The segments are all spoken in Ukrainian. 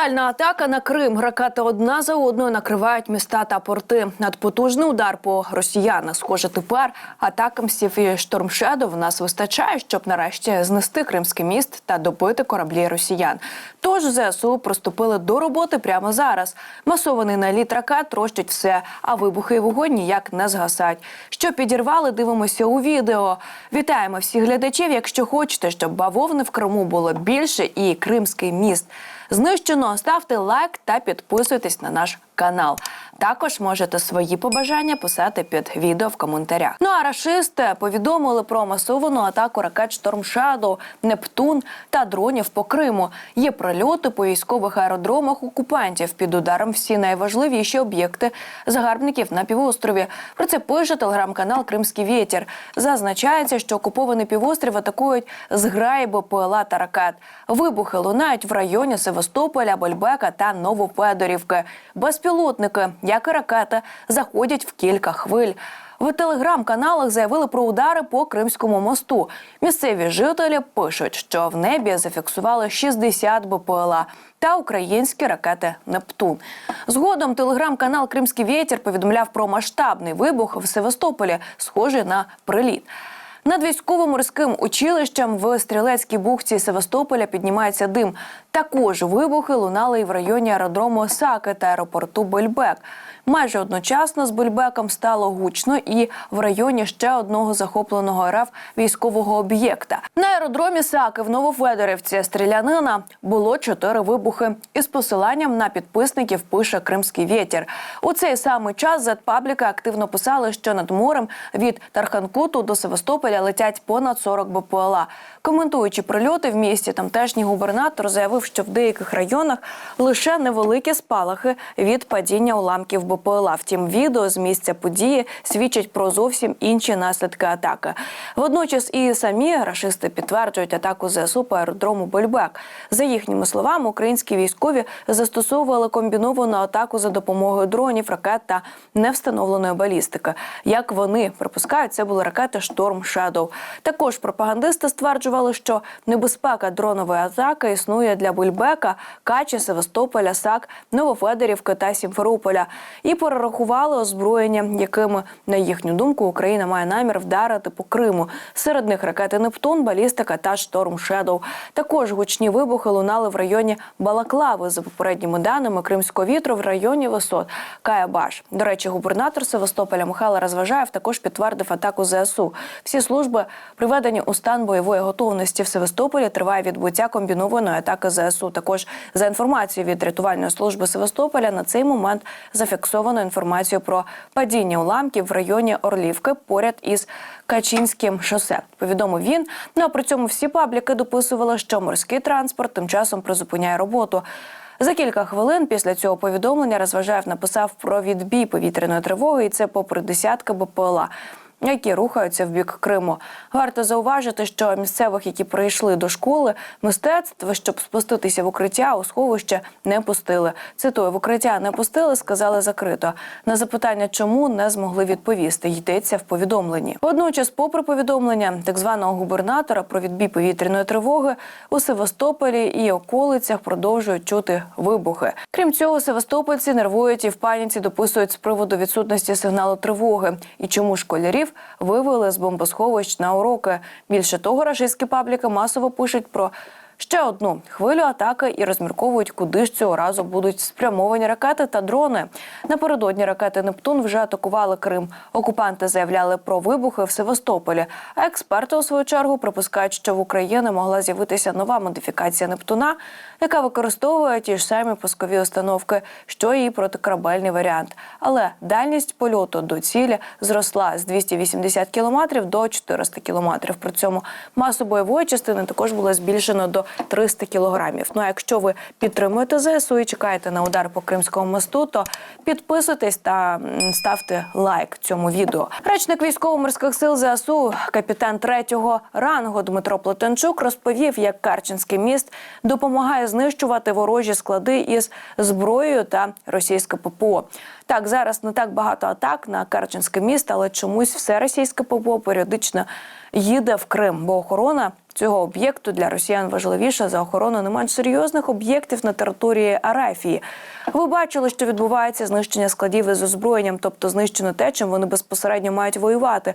Брутальна атака на Крим. Ракети одна за одною накривають міста та порти. Надпотужний удар по росіянах. Схоже, тепер атакамсів і штормшедов в нас вистачає, щоб нарешті знести кримський міст та добити кораблі росіян. Тож ЗСУ приступили до роботи прямо зараз. Масований наліт ракет трощить все, а вибухи і вогонь ніяк не згасають. Що підірвали, дивимося у відео. Вітаємо всіх глядачів. Якщо хочете, щоб бавовни в Криму було більше і кримський міст знищено, ставте лайк та підписуйтесь на наш канал. Також можете свої побажання писати під відео в коментарях. Ну а рашисти повідомили про масовану атаку ракет Шторм Shadow, Нептун та дронів по Криму. Є прильоти по військових аеродромах окупантів під ударом всі найважливіші об'єкти загарбників на півострові. Про це пише телеграм-канал Кримський вітер. Зазначається, що окупований півострів атакують зграї БПЛА та ракет. Вибухи лунають в районі Севастополя, Больбека та Новопедорівки. Безпілотники, як і ракети, заходять в кілька хвиль. В телеграм-каналах заявили про удари по Кримському мосту. Місцеві жителі пишуть, що в небі зафіксували 60 БПЛА та українські ракети Нептун. Згодом телеграм-канал Кримський вітер повідомляв про масштабний вибух в Севастополі, схожий на приліт. Над військово-морським училищем в стрілецькій бухті Севастополя піднімається дим. Також вибухи лунали і в районі аеродрому Саки та аеропорту Бельбек. Майже одночасно з Бельбеком стало гучно і в районі ще одного захопленого РФ військового об'єкта. На аеродромі Саки в Новофедорівці стрілянина було чотири вибухи. Із посиланням на підписників пише Кримський вітер. У цей самий час Зетпабліка активно писали, що над морем від Тарханкуту до Севастополя летять понад 40 БПЛА. Коментуючи прильоти в місті, тамтешній губернатор заявив, що в деяких районах лише невеликі спалахи від падіння уламків БПЛА. Втім, відео з місця події свідчить про зовсім інші наслідки атаки. Водночас і самі рашисти підтверджують атаку ЗСУ по аеродрому Бельбек. За їхніми словами, українські військові застосовували комбіновану атаку за допомогою дронів, ракет та невстановленої балістики. Як вони припускають, це були ракети Шторм Shadow. Також пропагандисти стверджували, що небезпека дронової атаки існує для Бульбека, Качі, Севастополя, САК, Новофедорівки та Сімферополя. І перерахували озброєння, якими, на їхню думку, Україна має намір вдарити по Криму. Серед них ракети Нептун, балістика та Шторм Шедоу. Також гучні вибухи лунали в районі Балаклави. За попередніми даними Кримського вітру в районі висот Каябаш. До речі, губернатор Севастополя Михайло Розважаєв також підтвердив атаку ЗСУ. Всі служби приведені у стан бойової готовності в Севастополі. Триває відбуття комбінованої атаки ЗСУ. Також за інформацією від рятувальної служби Севастополя на цей момент зафіксовано інформацію про падіння уламків в районі Орлівки поряд із Качинським шосе. Повідомив він. Ну а при цьому всі пабліки дописували, що морський транспорт тим часом призупиняє роботу. За кілька хвилин після цього повідомлення Розважаєв написав про відбій повітряної тривоги, і це попри десятки БПЛА. Які рухаються в бік Криму, варто зауважити, що місцевих, які прийшли до школи мистецтв, щоб спуститися в укриття, у сховище не пустили. Цитую, в укриття не пустили, сказали закрито. На запитання, чому не змогли відповісти, йдеться в повідомленні. Водночас, попри повідомлення так званого губернатора про відбій повітряної тривоги, у Севастополі і околицях продовжують чути вибухи. Крім цього, Севастопольці нервують і в паніці дописують з приводу відсутності сигналу тривоги і чому школярів вивели з бомбосховищ на уроки. Більше того, рашистські пабліки масово пишуть про. Ще одну хвилю атаки і розмірковують, куди ж цього разу будуть спрямовані ракети та дрони. Напередодні ракети Нептун вже атакували Крим. Окупанти заявляли про вибухи в Севастополі. А експерти у свою чергу припускають, що в Україні могла з'явитися нова модифікація Нептуна, яка використовує ті ж самі пускові установки, що і протикорабельний варіант. Але дальність польоту до цілі зросла з 280 кілометрів до 400 кілометрів. При цьому масу бойової частини також було збільшено до 300 кілограмів. Ну а якщо ви підтримуєте ЗСУ і чекаєте на удар по Кримському мосту, то підписуйтесь та ставте лайк цьому відео. Речник військово-морських сил ЗСУ, капітан третього рангу Дмитро Плетенчук розповів, як Карченський міст допомагає знищувати ворожі склади із зброєю та російське ППО. Так, зараз не так багато атак на Керченське місто, але чомусь все російське ППО періодично їде в Крим, бо охорона цього об'єкту для росіян важливіша за охорону не менш серйозних об'єктів на території Арафії. Ви бачили, що відбувається знищення складів із озброєнням, тобто знищено те, чим вони безпосередньо мають воювати.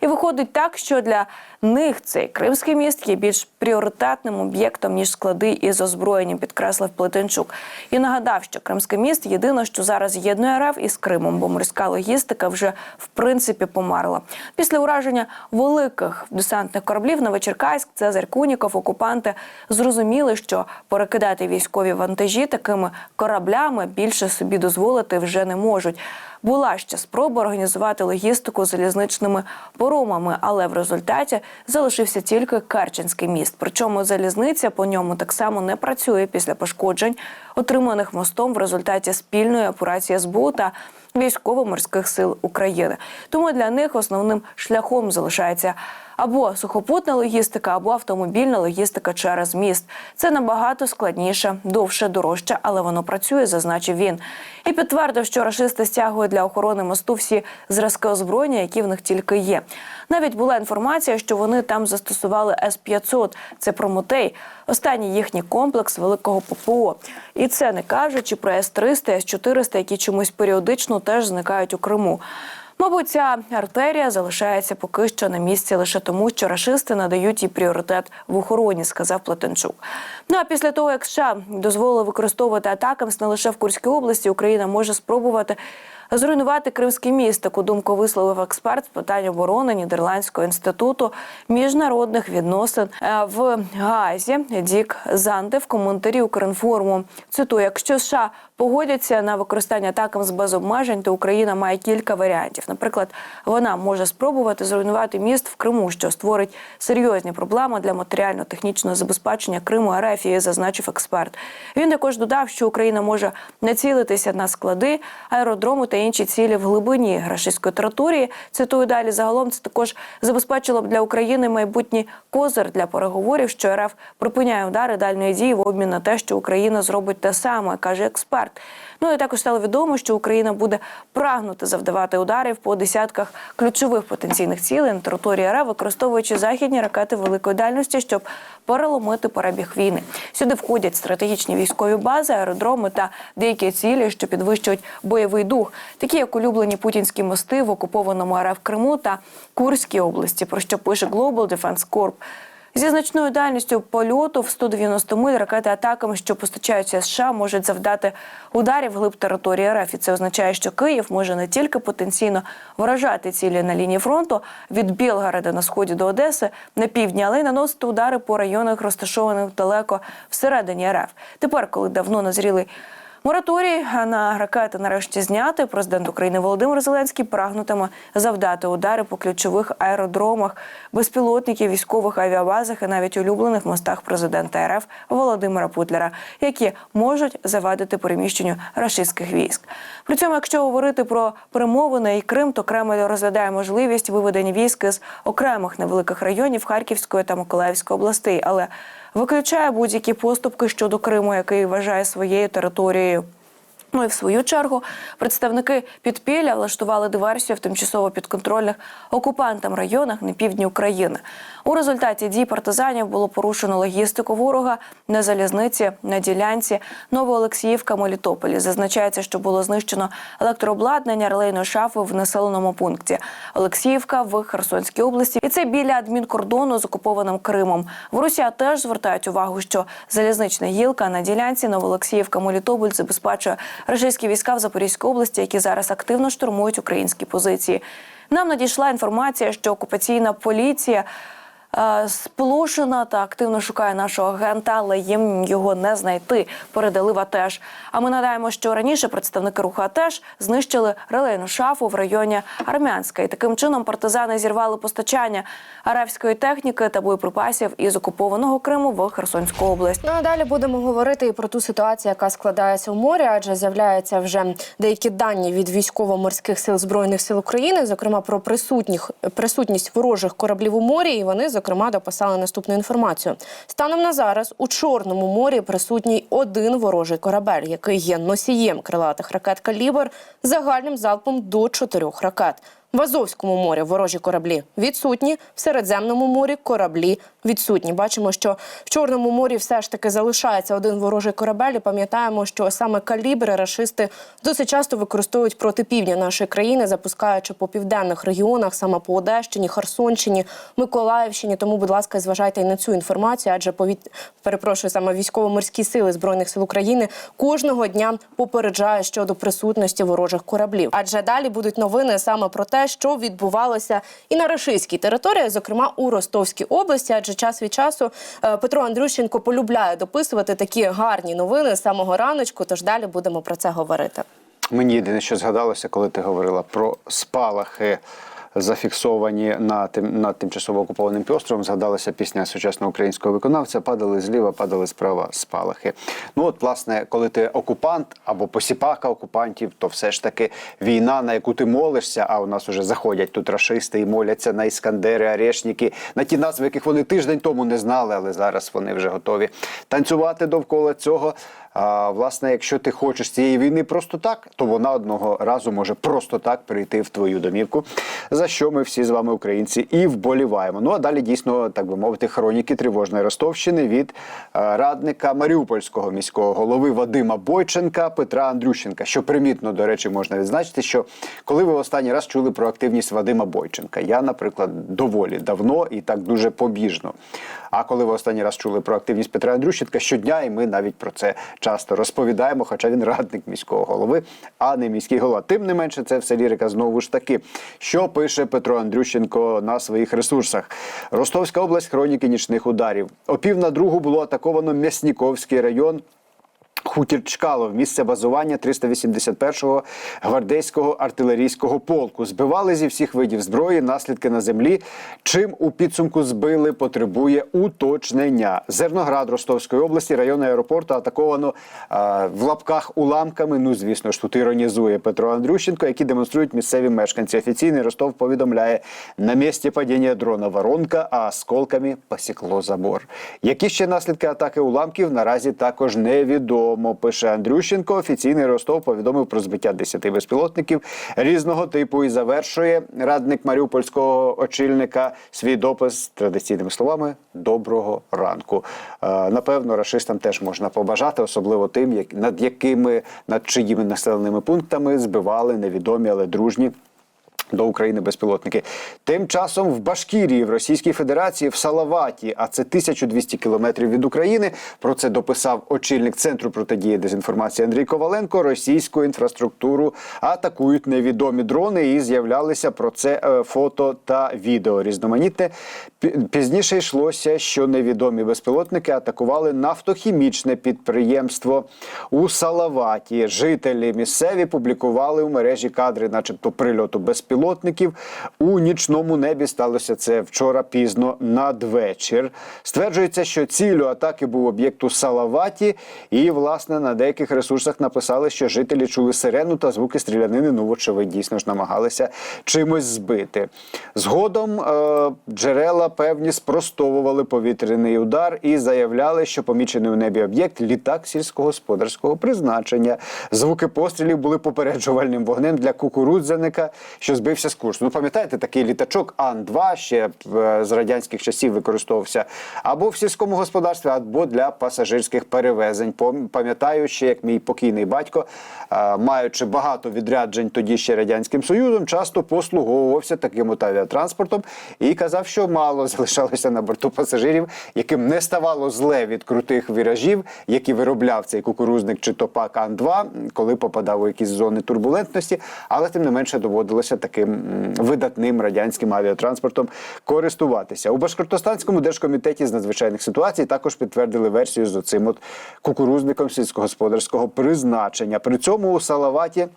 І виходить так, що для них цей кримський міст є більш пріоритетним об'єктом ніж склади із озброєнням, підкреслив Плетенчук. І нагадав, що Кримський міст єдине, що зараз єднує РФ із Кримом, бо морська логістика вже в принципі померла. Після ураження великих десантних кораблів Новочеркаськ, Цезарь Куніков, окупанти зрозуміли, що перекидати військові вантажі такими кораблями більше собі дозволити вже не можуть. Була ще спроба організувати логістику залізничними поромами, але в результаті залишився тільки Керченський міст. Причому залізниця по ньому так само не працює після пошкоджень, отриманих мостом в результаті спільної операції СБУ та військово-морських сил України. Тому для них основним шляхом залишається або сухопутна логістика, або автомобільна логістика через міст. Це набагато складніше, довше, дорожче, але воно працює, зазначив він. І підтвердив, що рашисти стягують для охорони мосту всі зразки озброєння, які в них тільки є. Навіть була інформація, що вони там застосували С-500. Це Прометей, останній їхній комплекс великого ППО. І це не кажучи про С-300, С-400, які чомусь періодично теж зникають у Криму. Мабуть, ця артерія залишається поки що на місці лише тому, що рашисти надають їй пріоритет в охороні, сказав Платенчук. Ну а після того, як США дозволили використовувати атакамс не лише в Курській області, Україна може спробувати зруйнувати Кримський міст. Таку думку висловив експерт з питань оборони Нідерландського інституту міжнародних відносин е, в Гаазі Дік Занде в коментарі Укрінформу. Цитую, якщо США погодяться на використання атакам без обмежень, то Україна має кілька варіантів. Наприклад, вона може спробувати зруйнувати міст в Криму, що створить серйозні проблеми для матеріально-технічного забезпечення Криму Арефії, зазначив експерт. Він також додав, що Україна може націлитися на склади, аеродроми та інші цілі в глибині рашистської території. Цитую далі. Загалом це також забезпечило б для України майбутній козир для переговорів, що РФ припиняє удари дальної дії в обмін на те, що Україна зробить те саме, каже експерт. Ну і також стало відомо, що Україна буде прагнути завдавати ударів по десятках ключових потенційних цілей на території РФ, використовуючи західні ракети великої дальності, щоб переломити перебіг війни. Сюди входять стратегічні військові бази, аеродроми та деякі цілі, що підвищують бойовий дух, такі як улюблені путінські мости в окупованому РФ Криму та Курській області, про що пише Global Defense Corp. Зі значною дальністю польоту в 190 миль ракети атаками, що постачаються США, можуть завдати ударів глиб території РФ. І це означає, що Київ може не тільки потенційно вражати цілі на лінії фронту від Білгорода на сході до Одеси на півдні, але й наносити удари по районах, розташованих далеко всередині РФ. Тепер, коли давно назрілий Мораторій на ракети нарешті зняти. Президент України Володимир Зеленський прагнутиме завдати удари по ключових аеродромах, безпілотників, військових авіабазах і навіть улюблених мостах президента РФ Володимира Путлера, які можуть завадити переміщенню рашистських військ. При цьому, якщо говорити про перемовини і Крим, то Кремль розглядає можливість виведення військ з окремих невеликих районів Харківської та Миколаївської областей, але виключає будь-які поступки щодо Криму, який вважає своєю територією. Ну і в свою чергу представники підпілля влаштували диверсію в тимчасово підконтрольних окупантам районах на півдні України. У результаті дій партизанів було порушено логістику ворога на залізниці на ділянці Новоолексіївка Мелітополі. Зазначається, що було знищено електрообладнання релейної шафи в населеному пункті Олексіївка в Херсонській області. І це біля адмінкордону з окупованим Кримом. В Росія теж звертають увагу, що залізнична гілка на ділянці Новоолексіївка Мелітополь забезпечує російські війська в Запорізькій області, які зараз активно штурмують українські позиції. Нам надійшла інформація, що окупаційна поліція. Е, Сполошена та активно шукає нашого агента, але їм його не знайти. Передали в АТЕШ. А ми надаємо, що раніше представники руху АТЕШ знищили релейну шафу в районі Армянська. І таким чином партизани зірвали постачання арабської техніки та боєприпасів із окупованого Криму в Херсонську область. Ну а далі будемо говорити і про ту ситуацію, яка складається у морі, адже з'являються вже деякі дані від військово-морських сил збройних сил України, зокрема про присутніх присутність ворожих кораблів у морі. І вони зокрема дописали наступну інформацію. Станом на зараз у Чорному морі присутній один ворожий корабель, який є носієм крилатих ракет калібр загальним залпом до чотирьох ракет. В Азовському морі ворожі кораблі відсутні, в Середземному морі кораблі відсутні. Бачимо, що в Чорному морі все ж таки залишається один ворожий корабель. І пам'ятаємо, що саме калібри рашисти досить часто використовують проти півдня нашої країни, запускаючи по південних регіонах, саме по Одещині, Херсонщині, Миколаївщині. Тому, будь ласка, зважайте і на цю інформацію, адже повіт... перепрошую саме військово-морські сили збройних сил України кожного дня попереджають щодо присутності ворожих кораблів. Адже далі будуть новини саме про те, що відбувалося і на рашистській території, зокрема у Ростовській області. Адже час від часу е, Петро Андрющенко полюбляє дописувати такі гарні новини з самого раночку. Тож далі будемо про це говорити. Мені єдине, що згадалося, коли ти говорила про спалахи, зафіксовані на тим на тимчасово окупованим півостровом, згадалася пісня сучасного українського виконавця Падали зліва, падали справа спалахи. Ну от, власне, коли ти окупант або посіпака окупантів, то все ж таки війна, на яку ти молишся, а у нас вже заходять тут рашисти і моляться на іскандери, арешники, на ті назви, яких вони тиждень тому не знали, але зараз вони вже готові танцювати довкола цього. А, власне, якщо ти хочеш цієї війни просто так, то вона одного разу може просто так прийти в твою домівку, за що ми всі з вами, українці, і вболіваємо. Ну а далі дійсно, так би мовити, хроніки тривожної Ростовщини від е, радника Маріупольського міського голови Вадима Бойченка Петра Андрющенка. Що примітно, до речі, можна відзначити, що коли ви останній раз чули про активність Вадима Бойченка, я, наприклад, доволі давно і так дуже побіжно. А коли ви останній раз чули про активність Петра Андрющенка, щодня, і ми навіть про це часто розповідаємо, хоча він радник міського голови, а не міський голова. Тим не менше, це все лірика знову ж таки. Що пише Петро Андрющенко на своїх ресурсах? Ростовська область хроніки нічних ударів. О пів на другу було атаковано М'ясніковський район. Хутір Чкалов, місце базування 381-го гвардейського артилерійського полку. Збивали зі всіх видів зброї, наслідки на землі. Чим у підсумку збили, потребує уточнення. Зерноград Ростовської області, район аеропорту атаковано е, в лапках уламками. Ну, звісно ж, тут іронізує Петро Андрющенко, які демонструють місцеві мешканці. Офіційний Ростов повідомляє, на місці падіння дрона воронка, а осколками посікло забор. Які ще наслідки атаки уламків наразі також невідомо. Пише Андрющенко. Офіційний Ростов повідомив про збиття 10 безпілотників різного типу і завершує радник маріупольського очільника свій допис традиційними словами Доброго ранку. Е, напевно, рашистам теж можна побажати, особливо тим, як над якими над чиїми населеними пунктами збивали невідомі, але дружні. До України безпілотники. Тим часом в Башкірії, в Російській Федерації, в Салаваті, а це 1200 кілометрів від України. Про це дописав очільник центру протидії дезінформації Андрій Коваленко. Російську інфраструктуру атакують невідомі дрони, і з'являлися про це е, фото та відео різноманітне. Пізніше йшлося, що невідомі безпілотники атакували нафтохімічне підприємство у Салаваті. Жителі місцеві публікували у мережі кадри, начебто прильоту безпілотників. У нічному небі сталося це вчора пізно надвечір. Стверджується, що ціллю атаки був об'єкт у Салаваті, і власне на деяких ресурсах написали, що жителі чули сирену та звуки стрілянини. Ну, вочевидь, дійсно ж намагалися чимось збити. Згодом е, джерела певні спростовували повітряний удар і заявляли, що помічений у небі об'єкт літак сільськогосподарського призначення. Звуки пострілів були попереджувальним вогнем для кукурудзяника, що збився з курсу. Ну, пам'ятаєте, такий літачок Ан-2 ще е, з радянських часів використовувався або в сільському господарстві, або для пасажирських перевезень. Пам'ятаю ще, як мій покійний батько, е, маючи багато відряджень тоді ще радянським союзом, часто послуговувався таким от авіатранспортом і казав, що мало залишалося на борту пасажирів, яким не ставало зле від крутих віражів, які виробляв цей кукурузник чи топак Ан-2, коли попадав у якісь зони турбулентності, але тим не менше доводилося таким видатним радянським авіатранспортом користуватися. У Башкортостанському держкомітеті з надзвичайних ситуацій також підтвердили версію з оцим от кукурузником сільськогосподарського призначення. При цьому у Салаваті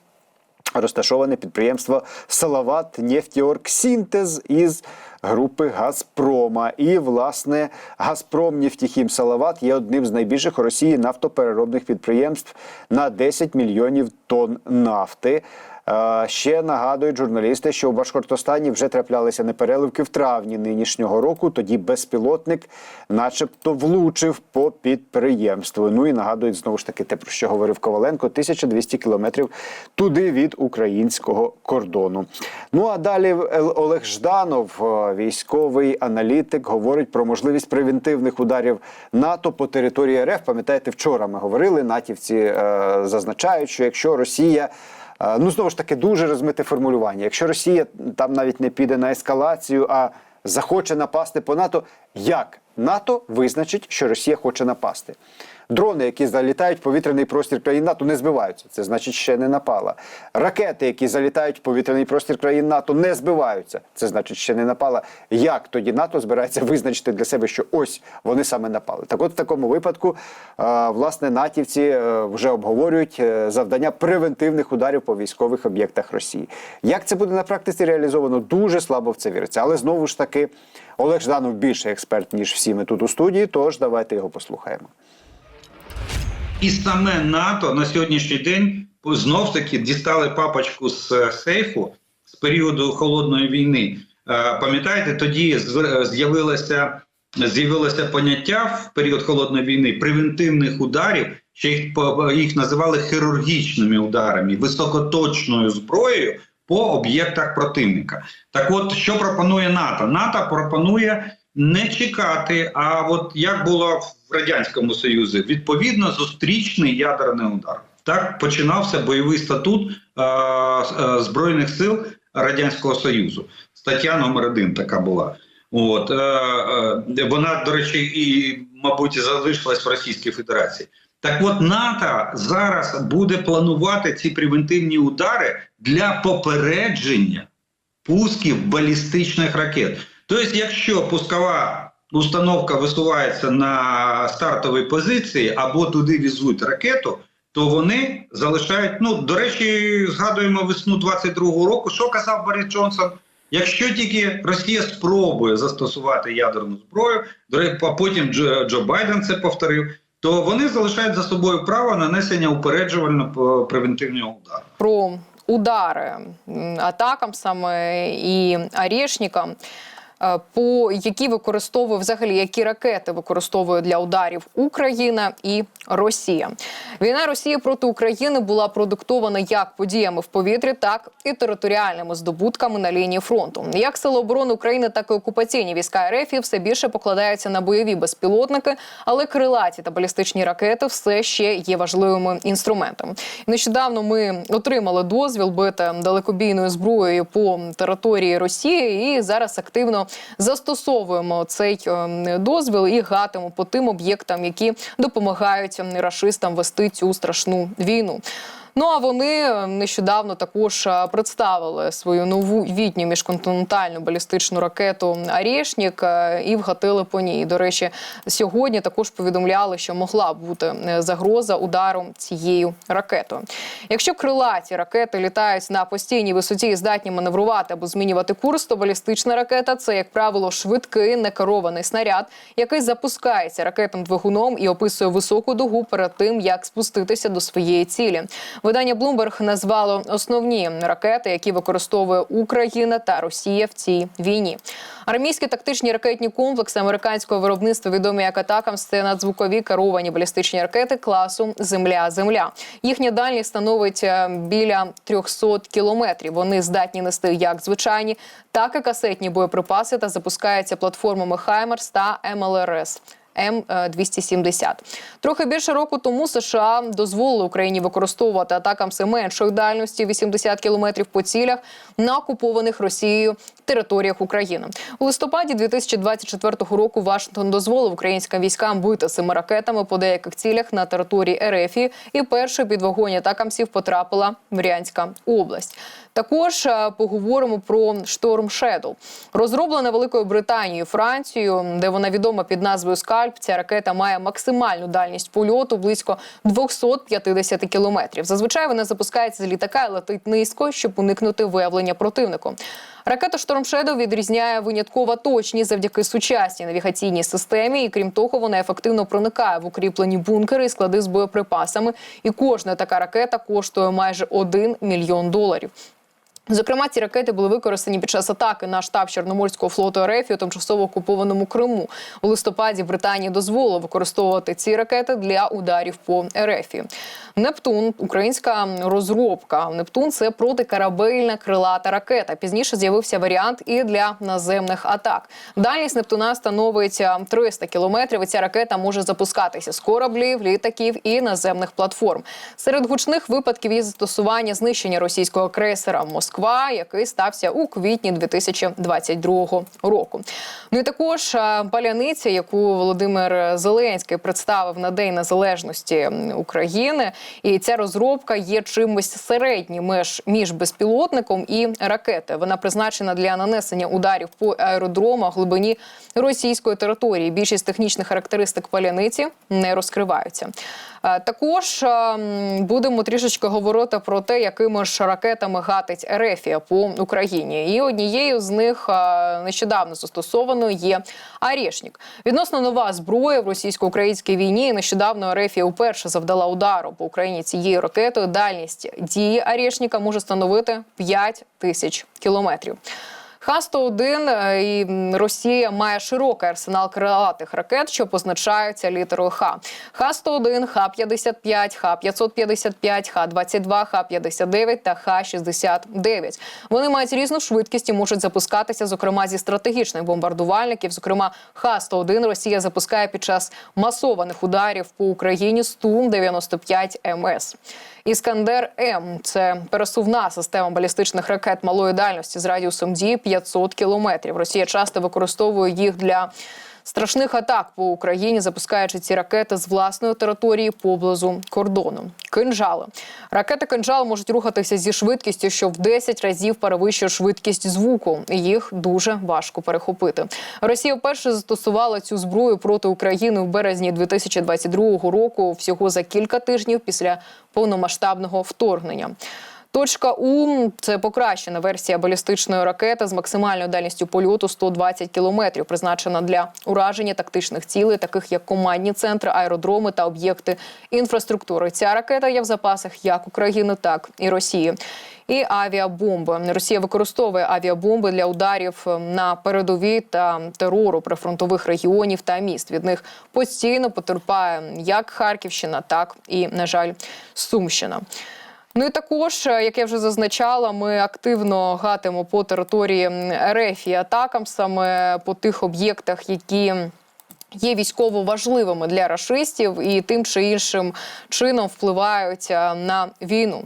розташоване підприємство Салават Нефтіоргсінтез із групи Газпрома. І, власне, Газпром Нефтіхім Салават є одним з найбільших у Росії нафтопереробних підприємств на 10 мільйонів тонн нафти. Ще нагадують журналісти, що у Башкортостані вже траплялися непереливки в травні нинішнього року. Тоді безпілотник, начебто, влучив по підприємству. Ну і нагадують знову ж таки те, про що говорив Коваленко: 1200 кілометрів туди від українського кордону. Ну а далі Олег Жданов, е, військовий аналітик, говорить про можливість превентивних ударів НАТО по території РФ. Пам'ятаєте, вчора ми говорили. Натівці е, зазначають, що якщо Росія Ну, знову ж таки, дуже розмите формулювання. Якщо Росія там навіть не піде на ескалацію, а захоче напасти по НАТО, як НАТО визначить, що Росія хоче напасти? Дрони, які залітають в повітряний простір країн НАТО, не збиваються. Це значить, ще не напала. Ракети, які залітають в повітряний простір країн НАТО, не збиваються. Це значить, ще не напала. Як тоді НАТО збирається визначити для себе, що ось вони саме напали? Так, от в такому випадку, е, власне, натівці е, вже обговорюють е, завдання превентивних ударів по військових об'єктах Росії. Як це буде на практиці реалізовано, дуже слабо в це віриться. Але знову ж таки, Олег Жданов більше експерт, ніж всі ми тут у студії. Тож давайте його послухаємо. І саме НАТО на сьогоднішній день знов таки дістали папочку з е, сейфу з періоду холодної війни. Е, Пам'ятаєте, тоді з'явилося з'явилося поняття в період холодної війни превентивних ударів, що їх їх називали хірургічними ударами, високоточною зброєю по об'єктах противника. Так, от що пропонує НАТО? НАТО пропонує не чекати. А от як було в радянському союзі, відповідно зустрічний ядерний удар. Так починався бойовий статут е, е, збройних сил Радянського Союзу. Стаття номер один така була. От е, е, вона, до речі, і мабуть залишилась в Російській Федерації. Так, от НАТО зараз буде планувати ці превентивні удари для попередження пусків балістичних ракет. Тобто, якщо пускова установка висувається на стартовій позиції або туди візуть ракету, то вони залишають. Ну до речі, згадуємо весну 22-го року. Що казав Борис Джонсон? Якщо тільки Росія спробує застосувати ядерну зброю, а потім Джо, Джо Байден це повторив, то вони залишають за собою право нанесення упереджувально превентивного удару. про удари атакам саме і орешникам, е, по які використовує взагалі які ракети використовує для ударів Україна і Росія. Війна Росії проти України була продиктована як подіями в повітрі, так і територіальними здобутками на лінії фронту. Як Сили оборони України, так і окупаційні війська РФ все більше покладаються на бойові безпілотники, але крилаті та балістичні ракети все ще є важливими інструментами. Нещодавно ми отримали дозвіл бити далекобійною зброєю по території Росії, і зараз активно застосовуємо цей е, дозвіл і гатимо по тим об'єктам, які допомагають рашистам вести цю страшну війну. Ну а вони е, нещодавно також е, представили свою нову вітню міжконтинентальну балістичну ракету «Арєшнік» е, і вгатили по ній. До речі, сьогодні також повідомляли, що могла бути загроза удару цією ракетою. Якщо крилаті ракети літають на постійній висоті і здатні маневрувати або змінювати курс, то балістична ракета це, як правило, швидкий некерований снаряд, який запускається ракетним двигуном і описує високу дугу перед тим, як спуститися до своєї цілі. Видання Bloomberg назвало основні ракети, які використовує Україна та Росія в цій війні. Армійські тактичні ракетні комплекси американського виробництва, відомі як атакам, це надзвукові керовані балістичні ракети класу Земля-Земля. Їхня дальність становить е, біля 300 кілометрів. Вони здатні нести як звичайні, так і касетні боєприпаси та запускаються платформами Хаймерс та МЛРС. М270. Трохи більше року тому США дозволили Україні використовувати атакамси меншої дальності 80 кілометрів по цілях на окупованих Росією територіях України. У листопаді 2024 року Вашингтон дозволив українським військам бити цими ракетами по деяких цілях на території РФ, і першою під вогонь атакамсів потрапила Брянська область. Також е, поговоримо про шторм Shadow. розроблена Великою Британією, Францією, де вона відома під назвою Скальп. Ця ракета має максимальну дальність польоту близько 250 кілометрів. Зазвичай вона запускається з літака і летить низько, щоб уникнути виявлення противнику. Ракета Шторм Shadow відрізняє виняткова точність завдяки сучасній навігаційній системі. І крім того, вона ефективно проникає в укріплені бункери і склади з боєприпасами. І кожна така ракета коштує майже 1 мільйон доларів. Зокрема, ці ракети були використані під час атаки на штаб Чорноморського флоту РФ у тимчасово окупованому Криму. У листопаді Британія дозволила використовувати ці ракети для ударів по РФ. Нептун, українська розробка. Нептун це протикорабельна крилата ракета. Пізніше з'явився варіант і для наземних атак. Дальність Нептуна становить 300 кілометрів. і Ця ракета може запускатися з кораблів, літаків і наземних платформ. Серед гучних випадків є застосування знищення російського крейсера Москва, який стався у квітні 2022 року. Ну і також е, паляниця, яку Володимир Зеленський представив на День Незалежності України. І ця розробка є чимось середнім між, між безпілотником і ракети. Вона призначена для нанесення ударів по аеродромах глибині російської території. Більшість технічних характеристик паляниці не розкриваються. Е, Також е, будемо трішечки говорити про те, якими ж ракетами гатить Ерефія по Україні. І однією з них е, нещодавно застосованою є Арєшнік. Відносно нова зброя в російсько-українській війні. Нещодавно Ерефія вперше завдала удару по Україні цією ракетою. Дальність дії Арєшніка може становити 5 тисяч кілометрів. Х-101 е, і Росія має широкий арсенал крилатих ракет, що позначаються літерою Х. Х-101, Х-55, Х-555, Х-22, Х-59 та Х-69. Вони мають різну швидкість і можуть запускатися, зокрема, зі стратегічних бомбардувальників. Зокрема, Х-101 Росія запускає під час масованих ударів по Україні з Ту-95 МС. Іскандер М це пересувна система балістичних ракет малої дальності з радіусом дії 500 кілометрів. Росія часто використовує їх для страшних атак по Україні, запускаючи ці ракети з власної території поблизу кордону. Кинжали ракети кинжал можуть рухатися зі швидкістю, що в 10 разів перевищує швидкість звуку. Їх дуже важко перехопити. Росія вперше застосувала цю зброю проти України в березні 2022 року, всього за кілька тижнів після повномасштабного вторгнення. Точка У це покращена версія балістичної ракети з максимальною дальністю польоту 120 кілометрів, призначена для ураження тактичних цілей, таких як командні центри, аеродроми та об'єкти інфраструктури. Ця ракета є в запасах як України, так і Росії. І авіабомби Росія використовує авіабомби для ударів на передові та терору прифронтових регіонів та міст. Від них постійно потерпає як Харківщина, так і на жаль, Сумщина. Ну і також, е, як я вже зазначала, ми активно гатимо по території РФ і атакам саме по тих об'єктах, які. Є військово важливими для рашистів і тим чи іншим чином впливають е, на війну.